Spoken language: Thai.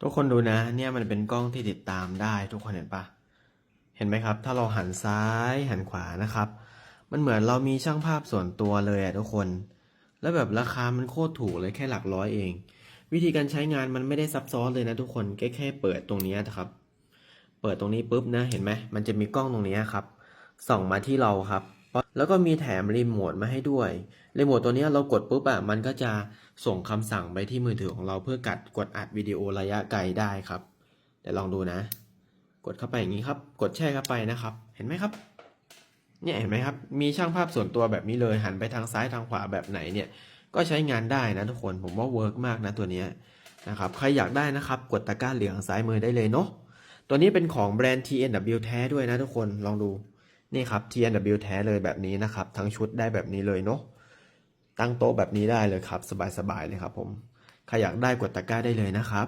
ทุกคนดูนะ เนี่ยมันเป็นกล้องที่ติดตามได้ทุกคนเห็นปะเห็นไหมครับ ถ้าเราหันซ้ายหันขวานะครับ มันเหมือนเรามีช่างภาพส่วนตัวเลยอะทุกคน แล้วแบบราคามันโคตรถูกเลยแค่หลักร้อยเอง วิธีการใช้งานมันไม่ได้ซับซ้อนเลยนะทุกคนแค่แค่เปิดตรงนี้นะครับ เปิดตรงนี้ปุ๊บนะเห็นไหมมันจะมีกล้องตรงนี้ครับส่องมาที่เราครับ แล้วก็มีแถมรีโมทมาให้ด้วยรีโมทตัวนี้เรากดปุ๊บอะมันก็จะ ส่งคำสั่งไปที่มือถือของเราเพื่อกัดกดอัดวิดีโอระยะไกลได้ครับเดี๋ยวลองดูนะ กดเข้าไปอย่างนี้ครับ กดแช่เข้าไปนะครับ เห็นไหมครับ เนี่ยเห็นไหมครับ มีช่างภาพส่วนตัวแบบนี้เลยหันไปทางซ้ายทางขวาแบบไหนเนี่ย ก็ใช้งานได้นะทุกคนผมว่าเวิร์กมากนะตัวนี้นะครับใครอยากได้นะครับ กดตะกร้าเหลืองซ้ายมือได้เลยเนาะตัวนี้เป็นของแบรนด์ TNW แท้ด้วยนะทุกคนลองดูนี่ครับ TNW แท้เลยแบบนี้นะครับ ทั้งชุดได้แบบนี้เลยเนาะ ตั้งโต๊ะแบบนี้ได้เลยครับ สบายๆเลยครับผมใครอยากได้กดตะกร้าได้เลยนะครับ